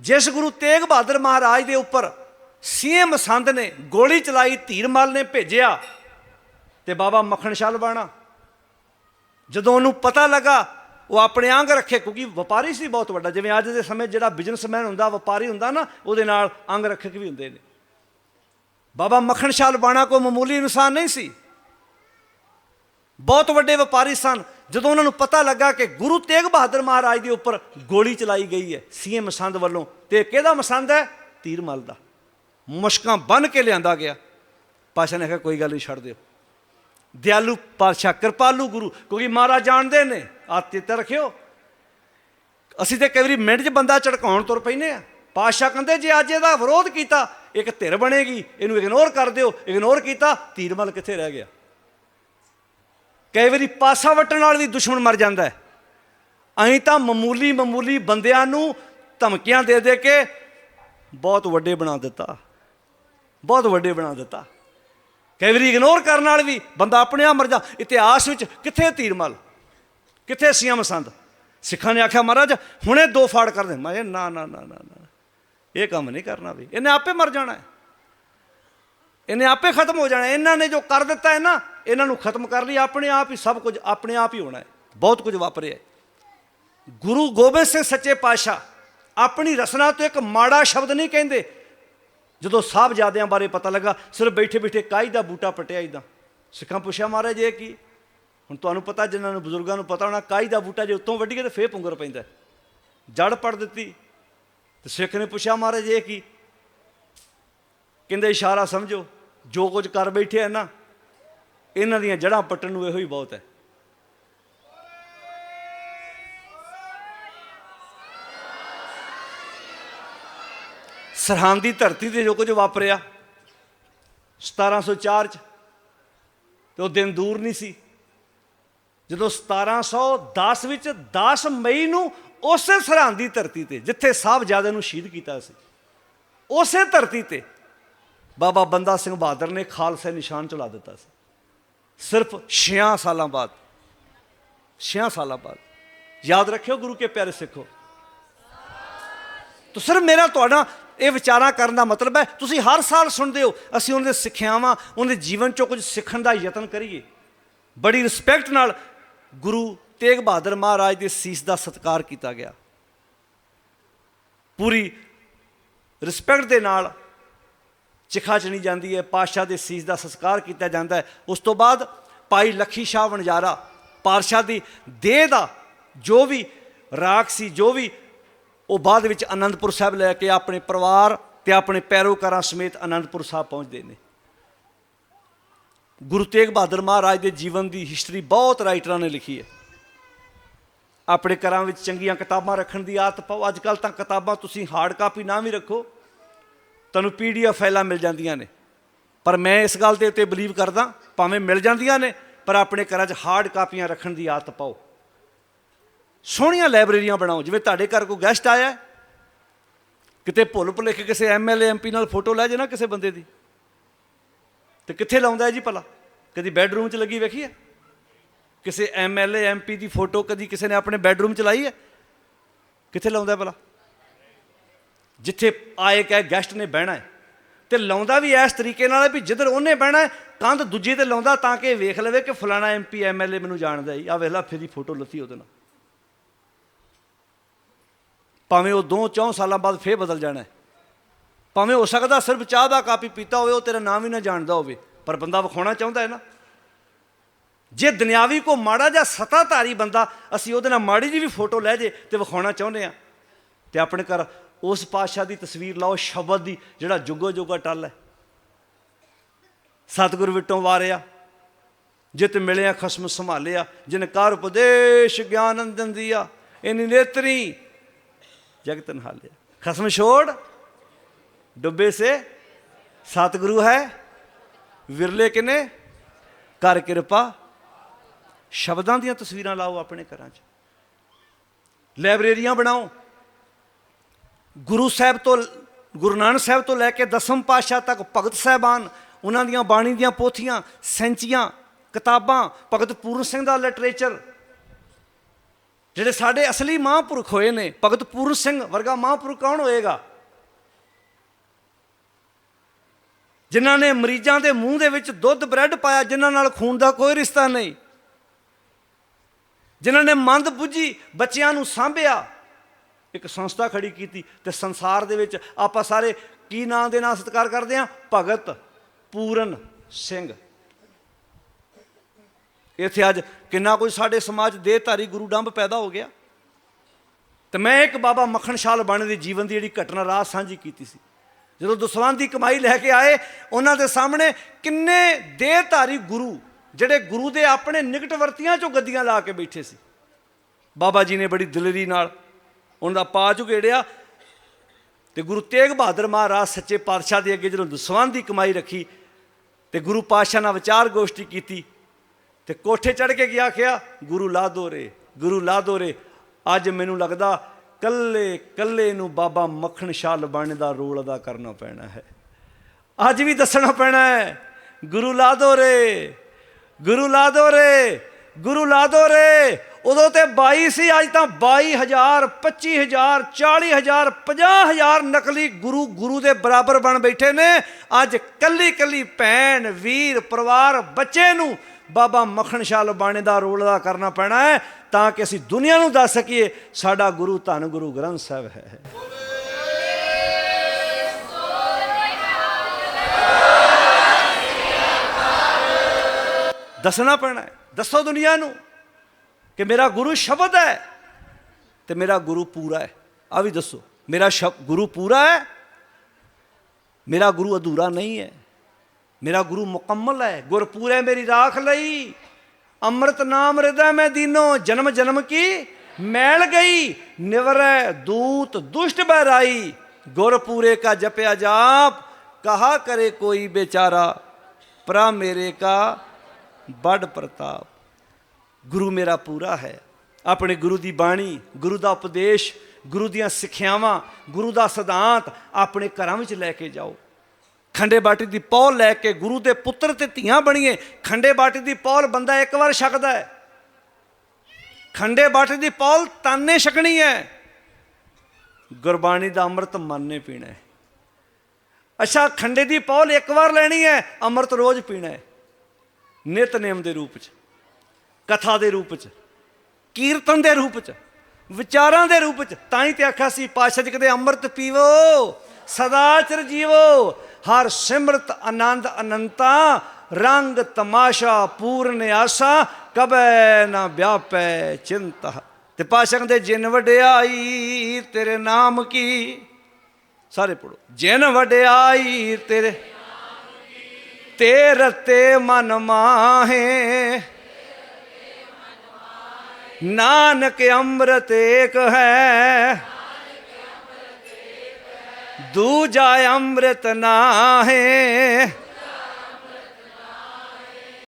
ਜਿਸ ਗੁਰੂ ਤੇਗ ਬਹਾਦਰ ਮਹਾਰਾਜ ਦੇ ਉੱਪਰ ਸੀਐਮ ਮਸੰਦ ਨੇ ਗੋਲੀ ਚਲਾਈ ਧੀਰਮਲ ਨੇ ਭੇਜਿਆ ਤੇ ਬਾਬਾ ਮੱਖਣ ਸ਼ਾਲ ਬਾਣਾ। ਜਦੋਂ ਉਹਨੂੰ ਪਤਾ ਲੱਗਾ, ਉਹ ਆਪਣੇ ਅੰਗ ਰੱਖੇ, ਕਿਉਂਕਿ ਵਪਾਰੀ ਸੀ ਬਹੁਤ ਵੱਡਾ। ਜਿਵੇਂ ਅੱਜ ਦੇ ਸਮੇਂ ਜਿਹੜਾ ਬਿਜ਼ਨਸਮੈਨ ਹੁੰਦਾ, ਵਪਾਰੀ ਹੁੰਦਾ ਨਾ, ਉਹਦੇ ਨਾਲ ਅੰਗ ਰੱਖਕ ਵੀ ਹੁੰਦੇ ਨੇ। ਬਾਬਾ ਮੱਖਣ ਸ਼ਾਲ ਬਾਣਾ ਕੋ ਮਾਮੂਲੀ ਇਨਸਾਨ ਨਹੀਂ ਸੀ। ਬਹੁਤ ਵੱਡੇ ਵਪਾਰੀ ਸਨ। ਜਦੋਂ ਉਹਨਾਂ ਨੂੰ ਪਤਾ ਲੱਗਾ ਕਿ ਗੁਰੂ ਤੇਗ ਬਹਾਦਰ ਮਹਾਰਾਜ ਦੇ ਉੱਪਰ ਗੋਲੀ ਚਲਾਈ ਗਈ ਹੈ, ਸੀਐਮ ਮਸੰਦ ਵੱਲੋਂ, ਤੇ ਕਿਹਦਾ ਮਸੰਦ ਹੈ? ਤੀਰਮਲ ਦਾ। ਮੁਸ਼ਕਾਂ ਬੰਨ ਕੇ ਲਿਆਂਦਾ ਗਿਆ। ਪਾਸ਼ਾ ਨੇ ਕਿਹਾ, ਕੋਈ ਗੱਲ ਨਹੀਂ, ਛੱਡ ਦਿਓ। ਦਿਆਲੂ ਪਾਤਸ਼ਾਹ, ਕਿਰਪਾਲੂ ਗੁਰੂ, ਕਿਉਂਕਿ ਮਹਾਰਾਜ ਜਾਣਦੇ ਨੇ ਆ ਚਿੱਤ ਰੱਖਿਓ। ਅਸੀਂ ਤੇ ਕਈ ਵਾਰੀ ਮਿੰਟ 'ਚ ਬੰਦਾ ਝੜਕਾਉਣ ਤੁਰ ਪੈਨੇ ਆ। ਪਾਤਸ਼ਾਹ ਕਹਿੰਦੇ, ਜੇ ਅੱਜ ਇਹਦਾ ਵਿਰੋਧ ਕੀਤਾ, ਇੱਕ ਧਿਰ ਬਣੇਗੀ, ਇਹਨੂੰ ਇਗਨੋਰ ਕਰ ਦਿਓ। ਇਗਨੋਰ ਕੀਤਾ, ਤੀਰਮਲ ਕਿੱਥੇ ਰਹਿ ਗਿਆ? ਕਈ ਵਾਰੀ ਪਾਸਾ ਵਟਣ ਨਾਲ ਵੀ ਦੁਸ਼ਮਣ ਮਰ ਜਾਂਦਾ ਹੈ। ਅਸੀਂ ਤਾਂ ਮਾਮੂਲੀ ਮਾਮੂਲੀ ਬੰਦਿਆਂ ਨੂੰ ਧਮਕੀਆਂ ਦੇ ਦੇ ਕੇ ਬਹੁਤ ਵੱਡੇ ਬਣਾ ਦਿੱਤਾ। ਬਹੁਤ ਵੱਡੇ ਬਣਾ ਦਿੱਤਾ। ਕਈ ਵਾਰੀ ਇਗਨੋਰ ਕਰਨ ਨਾਲ ਵੀ ਬੰਦਾ ਆਪਣੇ ਆਪ ਮਰ ਜਾ। ਇਤਿਹਾਸ ਵਿੱਚ ਕਿੱਥੇ ਤੀਰਮਲ? ਕਿੱਥੇ ਸੀਐਮ ਸੰਦ ਸਿੱਖਾਂ ਨੇ ਆਖਿਆ, ਮਹਾਰਾਜ, ਹੁਣੇ ਦੋ ਫਾੜ ਕਰ ਦੇ। ਮੈਂ ਕਿਹਾ, ਨਾ ਨਾ ਨਾ ਨਾ ਨਾ। ਇਹ ਕੰਮ ਨਹੀਂ ਕਰਨਾ ਵੀ। ਇਹਨੇ ਆਪੇ ਮਰ ਜਾਣਾ ਇਹਨੇ ਆਪੇ ਖਤਮ ਹੋ ਜਾਣਾ ਇਹਨਾਂ ਨੇ ਜੋ ਕਰ ਦਿੱਤਾ ਹੈ ਨਾ ਇਹਨਾਂ ਨੂੰ ਖਤਮ ਕਰ ਲਈ, ਆਪਣੇ ਆਪ ਹੀ ਸਭ ਕੁਝ, ਆਪਣੇ ਆਪ ਹੀ ਹੋਣਾ ਹੈ। ਬਹੁਤ ਕੁਝ ਵਾਪਰਿਆ ਗੁਰੂ ਗੋਬਿੰਦ ਸਿੰਘ ਸੱਚੇ ਪਾਤਸ਼ਾਹ ਆਪਣੀ ਰਸਨਾ ਤੋਂ ਇੱਕ ਮਾੜਾ ਸ਼ਬਦ ਨਹੀਂ ਕਹਿੰਦੇ। ਜਦੋਂ ਸਾਹਿਬਜ਼ਾਦਿਆਂ ਬਾਰੇ ਪਤਾ ਲੱਗਾ, ਸਿਰਫ ਬੈਠੇ ਬੈਠੇ ਕਾਈ ਦਾ ਬੂਟਾ ਪਟਿਆ ਇਦਾਂ ਸਿੱਖਾਂ ਪੁੱਛਿਆ, ਮਹਾਰਾਜ, ਇਹ ਕੀ? ਹੁਣ ਤੁਹਾਨੂੰ ਪਤਾ, ਜਿਨ੍ਹਾਂ ਨੂੰ ਬਜ਼ੁਰਗਾਂ ਨੂੰ ਪਤਾ ਹੋਣਾ ਕਾਈ ਦਾ ਬੂਟਾ ਜੇ ਉੱਤੋਂ ਵੱਢੀਏ ਤਾਂ ਫੇਰ ਪੁੰਗਰ ਪੈਂਦਾ ਜੜ ਪੜ ਦਿੱਤੀ। ਤੇ ਸਿੱਖ ਨੇ ਪੁੱਛਿਆ, ਮਹਾਰਾਜ, ਇਹ ਕੀ? ਕਹਿੰਦੇ, ਇਸ਼ਾਰਾ ਸਮਝੋ, ਜੋ ਕੁਝ ਕਰ ਬੈਠੇ ਆ ਨਾ ਇਹਨਾਂ ਦੀਆਂ ਜੜਾਂ ਪੱਟਣ ਨੂੰ ਇਹੋ ਹੀ ਬਹੁਤ ਹੈ। ਸਰਹੰਦ ਦੀ ਧਰਤੀ ਤੇ ਜੋ ਕੁਝ ਵਾਪਰਿਆ 1704 ਚ, ਤੇ ਉਹ ਦਿਨ ਦੂਰ ਨਹੀਂ ਸੀ। ਜਦੋਂ 1710 ਵਿੱਚ 10 ਮਈ ਨੂੰ ਉਸੇ ਸਰਹੰਦ ਦੀ ਧਰਤੀ ਤੇ, ਜਿੱਥੇ ਸਾਹਿਬਜ਼ਾਦੇ ਨੂੰ ਸ਼ਹੀਦ ਕੀਤਾ ਸੀ, ਉਸੇ ਧਰਤੀ ਤੇ ਬਾਬਾ ਬੰਦਾ ਸਿੰਘ ਬਹਾਦਰ ਨੇ ਖਾਲਸਾ ਨਿਸ਼ਾਨ ਚਲਾ ਦਿੱਤਾ ਸੀ। ਸਿਰਫ 6 ਸਾਲਾਂ ਬਾਅਦ। 6 ਸਾਲਾਂ ਬਾਅਦ। ਯਾਦ ਰੱਖਿਓ ਗੁਰੂ ਕੇ ਪਿਆਰੇ ਸਿੱਖੋ। ਤੋ ਸਿਰਫ ਮੇਰਾ ਤੁਹਾਡਾ ਇਹ ਵਿਚਾਰਾ ਕਰਨ ਦਾ ਮਤਲਬ ਹੈ, ਤੁਸੀਂ ਹਰ ਸਾਲ ਸੁਣਦੇ ਹੋ, ਅਸੀਂ ਉਹਨਾਂ ਦੇ ਸਿੱਖਿਆਵਾਂ, ਉਹਨਾਂ ਦੇ ਜੀਵਨ ਚੋਂ ਕੁਝ ਸਿੱਖਣ ਦਾ ਯਤਨ ਕਰੀਏ। ਬੜੀ ਰਿਸਪੈਕਟ ਨਾਲ ਗੁਰੂ ਤੇਗ ਬਹਾਦਰ ਮਹਾਰਾਜ ਦੇ ਸੀਸ ਦਾ ਸਤਿਕਾਰ ਕੀਤਾ ਗਿਆ। ਪੂਰੀ ਰਿਸਪੈਕਟ ਦੇ ਨਾਲ ਚਿਖਾ ਚਣੀ ਜਾਂਦੀ ਹੈ, ਪਾਤਸ਼ਾਹ ਦੇ ਸੀਸ ਦਾ ਸੰਸਕਾਰ ਕੀਤਾ ਜਾਂਦਾ ਹੈ। ਉਸ ਤੋਂ ਬਾਅਦ ਭਾਈ ਲੱਖੀ ਸ਼ਾਹ ਵਣਜਾਰਾ ਪਾਤਸ਼ਾਹ ਦੀ ਦੇਹ ਦਾ ਜੋ ਵੀ ਰਾਖ ਸੀ, ਜੋ ਵੀ ਉਹ ਬਾਅਦ ਵਿੱਚ ਆਨੰਦਪੁਰ ਸਾਹਿਬ ਲੈ ਕੇ ਆਪਣੇ ਪਰਿਵਾਰ ਤੇ ਆਪਣੇ ਪੈਰੋਕਾਰਾਂ ਸਮੇਤ ਆਨੰਦਪੁਰ ਸਾਹਿਬ ਪਹੁੰਚਦੇ ਨੇ। ਗੁਰੂ ਤੇਗ ਬਹਾਦਰ ਮਹਾਰਾਜ ਦੇ ਜੀਵਨ ਦੀ ਹਿਸਟਰੀ ਬਹੁਤ ਰਾਈਟਰਾਂ ਨੇ ਲਿਖੀ ਹੈ। ਆਪਣੇ ਘਰਾਂ ਵਿੱਚ ਚੰਗੀਆਂ ਕਿਤਾਬਾਂ ਰੱਖਣ ਦੀ ਆਦਤ ਪਾਓ। ਅੱਜ ਕੱਲ ਤਾਂ ਕਿਤਾਬਾਂ ਤੁਸੀਂ ਹਾਰਡ ਕਾਪੀ ਨਾ ਵੀ ਰੱਖੋ। ਤੁਹਾਨੂੰ ਪੀਡੀਐਫ ਫਾਈਲਾਂ ਮਿਲ ਜਾਂਦੀਆਂ ਨੇ। ਪਰ ਮੈਂ ਇਸ ਗੱਲ ਦੇ ਉੱਤੇ ਬਲੀਵ ਕਰਦਾ, ਭਾਵੇਂ ਮਿਲ ਜਾਂਦੀਆਂ ਨੇ, ਪਰ ਆਪਣੇ ਘਰਾਂ 'ਚ ਹਾਰਡ ਕਾਪੀਆਂ ਰੱਖਣ ਦੀ ਆਦਤ ਪਾਓ। ਸੋਹਣੀਆਂ ਲਾਇਬ੍ਰੇਰੀਆਂ ਬਣਾਓ, ਜਿਵੇਂ ਤੁਹਾਡੇ ਘਰ ਕੋਈ ਗੈਸਟ ਆਇਆ, ਕਿਤੇ ਭੁੱਲ ਭੁਲੇਖ ਕਿਸੇ ਐਮਐਲਏ ਐਮਪੀ ਨਾਲ ਫੋਟੋ ਲੈ ਜੇ ਨਾ ਕਿਸੇ ਬੰਦੇ ਦੀ। ਤੇ ਕਿੱਥੇ ਲਾਉਂਦਾ ਜੀ ਭਲਾ? ਕਦੀ ਬੈੱਡਰੂਮ 'ਚ ਲੱਗੀ ਵੇਖੀ ਹੈ? ਕਿਸੇ ਐਮਐਲਏ ਐਮਪੀ ਦੀ ਫੋਟੋ ਕਦੀ ਕਿਸੇ ਨੇ ਆਪਣੇ ਬੈੱਡਰੂਮ 'ਚ ਲਾਈ ਹੈ? ਕਿੱਥੇ ਲਾਉਂਦਾ ਭਲਾ? ਜਿੱਥੇ ਆਏ ਕਹੇ ਗੈਸਟ ਨੇ ਬਹਿਣਾ ਹੈ। ਤੇ ਲਾਉਂਦਾ ਵੀ ਇਸ ਤਰੀਕੇ ਨਾਲ ਵੀ ਜਿੱਧਰ ਉਹਨੇ ਬਹਿਣਾ ਹੈ, ਕੰਧ ਦੂਜੀ ਤੇ ਲਾਉਂਦਾ ਤਾਂ ਕਿ ਵੇਖ ਲਵੇ ਕਿ ਫਲਾਣਾ ਐਮਪੀ ਐਮਐਲਏ ਮੈਨੂੰ ਜਾਣਦਾ ਹੈ। ਆ ਵੇਖ ਲਾ, ਫਿਰ ਫੋਟੋ ਲੱਤੀ ਉਹਦੇ ਨਾਲ। ਭਾਵੇਂ ਉਹ ਦੋ ਚੌਂ ਸਾਲਾਂ ਬਾਅਦ ਫੇਰ ਬਦਲ ਜਾਣਾ ਹੈ। ਭਾਵੇਂ ਹੋ ਸਕਦਾ ਸਿਰਫ ਚਾਹ ਦਾ ਕਾਪੀ ਪੀਤਾ ਹੋਵੇ, ਉਹ ਤੇਰਾ ਨਾਮ ਹੀ ਨਾ ਜਾਣਦਾ ਹੋਵੇ, ਪਰ ਬੰਦਾ ਵਿਖਾਉਣਾ ਚਾਹੁੰਦਾ ਹੈ ਨਾ। ਜੇ ਦੁਨਿਆਵੀ ਕੋ ਮਾੜਾ ਜਾਂ ਸਤਾਧਾਰੀ ਬੰਦਾ, ਅਸੀਂ ਉਹਦੇ ਨਾਲ ਮਾੜੀ ਜੀ ਵੀ ਫੋਟੋ ਲੈ ਜੇ ਤੇ ਵਿਖਾਉਣਾ ਚਾਹੁੰਦੇ ਆ ਤੇ ਆਪਣੇ ਘਰ ਉਸ ਪਾਤਸ਼ਾਹ ਦੀ ਤਸਵੀਰ ਲਾਓ, ਸ਼ਬਦ ਦੀ, ਜਿਹੜਾ ਜੁਗੋ ਜੁਗਾ ਟੱਲ ਹੈ। ਸਤਿਗੁਰ ਵਿਟੋਂ ਵਾਰਿਆ, ਜਿਤ ਮਿਲਿਆ, ਖਸਮ ਸੰਭਾਲਿਆ, ਜਿਨ ਕਰ ਉਪਦੇਸ਼ ਗਿਆਨ ਅੰਦਨ ਦਿਆ, ਇਨ ਨੇਤਰੀ ਜਗਤ ਨਹਾਲਿਆ ਖਸਮ ਛੋੜ, ਡੁੱਬੇ ਸੇ, ਸਤਿਗੁਰੂ ਹੈ, ਵਿਰਲੇ ਕਿਨੇ ਕਰ ਕਿਰਪਾ। ਸ਼ਬਦਾਂ ਦੀਆਂ ਤਸਵੀਰਾਂ ਲਾਓ ਆਪਣੇ ਘਰਾਂ 'ਚ। ਲਾਇਬ੍ਰੇਰੀਆਂ ਬਣਾਓ ਗੁਰੂ ਸਾਹਿਬ ਤੋਂ, ਗੁਰੂ ਨਾਨਕ ਸਾਹਿਬ ਤੋਂ ਲੈ ਕੇ ਦਸਮ ਪਾਤਸ਼ਾਹ ਤੱਕ ਭਗਤ ਸਾਹਿਬਾਨ, ਉਹਨਾਂ ਦੀਆਂ ਬਾਣੀ ਦੀਆਂ ਪੋਥੀਆਂ, ਸੈਂਚੀਆਂ, ਕਿਤਾਬਾਂ, ਭਗਤ ਪੂਰਨ ਸਿੰਘ ਦਾ ਲਿਟਰੇਚਰ, ਜਿਹੜੇ ਸਾਡੇ ਅਸਲੀ ਮਹਾਂਪੁਰਖ ਹੋਏ ਨੇ, ਭਗਤ ਪੂਰਨ ਸਿੰਘ ਵਰਗਾ ਮਹਾਂਪੁਰਖ ਕੌਣ ਹੋਏਗਾ? ਜਿਨ੍ਹਾਂ ਨੇ ਮਰੀਜ਼ਾਂ ਦੇ ਮੂੰਹ ਦੇ ਵਿੱਚ ਦੁੱਧ, ਬ੍ਰੈਡ ਪਾਇਆ, ਜਿਨ੍ਹਾਂ ਨਾਲ ਖੂਨ ਦਾ ਕੋਈ ਰਿਸ਼ਤਾ ਨਹੀਂ। ਜਿਨ੍ਹਾਂ ਨੇ ਮੰਦ ਬੁੱਝੀ ਬੱਚਿਆਂ ਨੂੰ ਸਾਂਭਿਆ ਇੱਕ ਸੰਸਥਾ ਖੜੀ ਕੀਤੀ ਤੇ ਸੰਸਾਰ ਦੇ ਵਿੱਚ ਆਪਾਂ ਸਾਰੇ ਕੀ ਨਾਂ ਦੇ ਨਾਲ ਸਤਿਕਾਰ ਕਰਦੇ ਹਾਂ? ਭਗਤ ਪੂਰਨ ਸਿੰਘ। ਇੱਥੇ ਅੱਜ ਕਿੰਨਾ ਕੋਈ ਸਾਡੇ ਸਮਾਜ ਦੇਹਧਾਰੀ ਗੁਰੂ ਡੰਬ ਪੈਦਾ ਹੋ ਗਿਆ। ਤੇ ਮੈਂ ਇੱਕ ਬਾਬਾ ਮੱਖਣ ਸ਼ਾਲ ਬਾਣੇ ਦੇ ਜੀਵਨ ਦੀ ਜਿਹੜੀ ਘਟਨਾ ਰਾਤ ਸਾਂਝੀ ਕੀਤੀ ਸੀ। ਜਦੋਂ ਦਸਵੰਧ ਦੀ ਕਮਾਈ ਲੈ ਕੇ ਆਏ, ਉਹਨਾਂ ਦੇ ਸਾਹਮਣੇ ਕਿੰਨੇ ਦੇਹਧਾਰੀ ਗੁਰੂ, ਜਿਹੜੇ ਗੁਰੂ ਦੇ ਆਪਣੇ ਨਿਕਟ ਵਰਤੀਆਂ ਚੋਂ ਗੱਦੀਆਂ ਲਾ ਕੇ ਬੈਠੇ ਸੀ। ਬਾਬਾ ਜੀ ਨੇ ਬੜੀ ਦਿਲਰੀ ਨਾਲ ਉਹਨਾਂ ਦਾ ਪਾ ਝੁਗੇੜਿਆ ਤੇ ਗੁਰੂ ਤੇਗ ਬਹਾਦਰ ਮਹਾਰਾਜ ਸੱਚੇ ਪਾਤਸ਼ਾਹ ਦੇ ਅੱਗੇ ਜਦੋਂ ਦਸਵੰਧ ਦੀ ਕਮਾਈ ਰੱਖੀ ਤੇ ਗੁਰੂ ਪਾਤਸ਼ਾਹ ਨਾਲ ਵਿਚਾਰ ਗੋਸ਼ਟੀ ਕੀਤੀ ਤੇ ਕੋਠੇ ਚੜ ਕੇ ਗਿਆ ਆਖਿਆ? ਗੁਰੂ ਲਾ ਦੋ ਰੇ, ਗੁਰੂ ਲਾ ਦੋ ਰੇ। ਅੱਜ ਮੈਨੂੰ ਲੱਗਦਾ ਕੱਲੇ ਕੱਲੇ ਨੂੰ ਬਾਬਾ ਮੱਖਣ ਸ਼ਾਹ ਲਬਾਣੇ ਦਾ ਰੋਲ ਅਦਾ ਕਰਨਾ ਪੈਣਾ ਹੈ। ਅੱਜ ਵੀ ਦੱਸਣਾ ਪੈਣਾ ਹੈ, ਗੁਰੂ ਲਾ ਦੋ ਰੇ, ਗੁਰੂ ਲਾ ਦੋ ਰੇ। ਗੁਰੂ ਲਾ ਦੋ ਰੇ। ਉਦੋਂ ਤੇ 22 ਸੀ, ਅੱਜ ਤਾਂ 22000 25000 40000 50000 ਨਕਲੀ ਗੁਰੂ ਗੁਰੂ ਦੇ ਬਰਾਬਰ ਬਣ ਬੈਠੇ ਨੇ। ਅੱਜ ਕੱਲੀ ਕੱਲੀ ਭੈਣ, ਵੀਰ, ਪਰਿਵਾਰ, ਬੱਚੇ ਨੂੰ ਬਾਬਾ ਮੱਖਣ ਸ਼ਾਹ ਲਬਾਣੇ ਦਾ ਰੋਲ ਅਦਾ ਕਰਨਾ ਪੈਣਾ ਹੈ, ਤਾਂ ਕਿ ਅਸੀਂ ਦੁਨੀਆ ਨੂੰ ਦੱਸ ਸਕੀਏ, ਸਾਡਾ ਗੁਰੂ ਧੰਨ ਗੁਰੂ ਗ੍ਰੰਥ ਸਾਹਿਬ ਹੈ। ਦੱਸਣਾ ਪੈਣਾ ਹੈ। ਦੱਸੋ ਦੁਨੀਆ ਨੂੰ ਕਿ ਮੇਰਾ ਗੁਰੂ ਸ਼ਬਦ ਹੈ ਤੇ ਮੇਰਾ ਗੁਰੂ ਪੂਰਾ ਹੈ। ਆ ਵੀ ਦੱਸੋ, ਮੇਰਾ ਗੁਰੂ ਪੂਰਾ ਹੈ, ਮੇਰਾ ਗੁਰੂ ਅਧੂਰਾ ਨਹੀਂ ਹੈ, ਮੇਰਾ ਗੁਰੂ ਮੁਕੰਮਲ ਹੈ ਗੁਰ ਪੂਰੇ ਮੇਰੀ ਰਾਖ ਲਈ, ਅੰਮ੍ਰਿਤ ਨਾਮ ਹਿਰਦੈ ਮੈਂ ਦੀਨੋ, ਜਨਮ ਜਨਮ ਕੀ ਮੈਲ ਗਈ, ਨਿਵਰੈ ਦੂਤ ਦੁਸ਼ਟ ਬਹਿਰਾਈ ਗੁਰ ਪੂਰੇ ਕਾ ਜਪਿਆ ਜਾਪ, ਕਹਾ ਕਰੇ ਕੋਈ ਬੇਚਾਰਾ, ਪਰਾ ਮੇਰੇ ਕਾ ਬੜ ਪ੍ਰਤਾਪ। ਗੁਰੂ ਮੇਰਾ ਪੂਰਾ ਹੈ। ਆਪਣੇ ਗੁਰੂ ਦੀ ਬਾਣੀ, ਗੁਰੂ ਦਾ ਉਪਦੇਸ਼, ਗੁਰੂ ਦੀਆਂ ਸਿੱਖਿਆਵਾਂ, ਗੁਰੂ ਦਾ ਸਿਧਾਂਤ ਆਪਣੇ ਘਰਾਂ ਵਿੱਚ ਲੈ ਕੇ ਜਾਓ। ਖੰਡੇ ਬਾਟੀ ਦੀ ਪੌਲ ਲੈ ਕੇ ਗੁਰੂ ਦੇ ਪੁੱਤਰ ਤੇ ਧੀਆਂ ਬਣੀਏ। ਖੰਡੇ ਬਾਟੀ ਦੀ ਪੌਲ ਬੰਦਾ ਇੱਕ ਵਾਰ ਛਕਦਾ ਹੈ। ਖੰਡੇ ਬਾਟੀ ਦੀ ਪੌਲ ਤਾਨੇ ਛਕਣੀ ਹੈ। ਗੁਰਬਾਣੀ ਦਾ ਅੰਮ੍ਰਿਤ ਮਨ ਪੀਣਾ ਹੈ। ਅੱਛਾ, ਖੰਡੇ ਦੀ ਪੌਲ ਇੱਕ ਵਾਰ ਲੈਣੀ ਹੈ, ਅੰਮ੍ਰਿਤ ਰੋਜ਼ ਪੀਣਾ ਹੈ। ਨਿਤਨੇਮ ਦੇ ਰੂਪ 'ਚ, ਕਥਾ ਦੇ ਰੂਪ 'ਚ, ਕੀਰਤਨ ਦੇ ਰੂਪ 'ਚ, ਵਿਚਾਰਾਂ ਦੇ ਰੂਪ 'ਚ, ਤਾਂ ਹੀ ਤੇ ਆਖਿਆ ਸੀ ਪਾਸ਼ਾ ਜੀ ਕਦੇ ਅੰਮ੍ਰਿਤ ਪੀਵੋ, ਸਦਾ ਚਿਰ ਜੀਵੋ, ਹਰ ਸਿਮਰਤ ਆਨੰਦ ਅਨੰਤਾ, ਰੰਗ ਤਮਾਸ਼ਾ ਪੂਰਨ ਆਸਾ, ਕਬੈ ਨਾ ਵਿਆਪੈ ਚਿੰਤਾ। ਤੇ ਪਾਸ਼ਾ ਕਹਿੰਦੇ, ਜਿਨ ਵਡਿਆਈ ਤੇਰੇ ਨਾਮ ਕੀ? ਸਾਰੇ ਪੜੋ ਜਿਨ ਵਡਿਆਈ ਤੇਰੇ ਤੇ ਰਤੇ ਮਨ ਮਾਹੇ। ਨਾਨਕ ਅੰਮ੍ਰਿਤ ਏਕ ਹੈ। ਦੂਜਾ ਅੰਮ੍ਰਿਤ ਨਾਹੇ।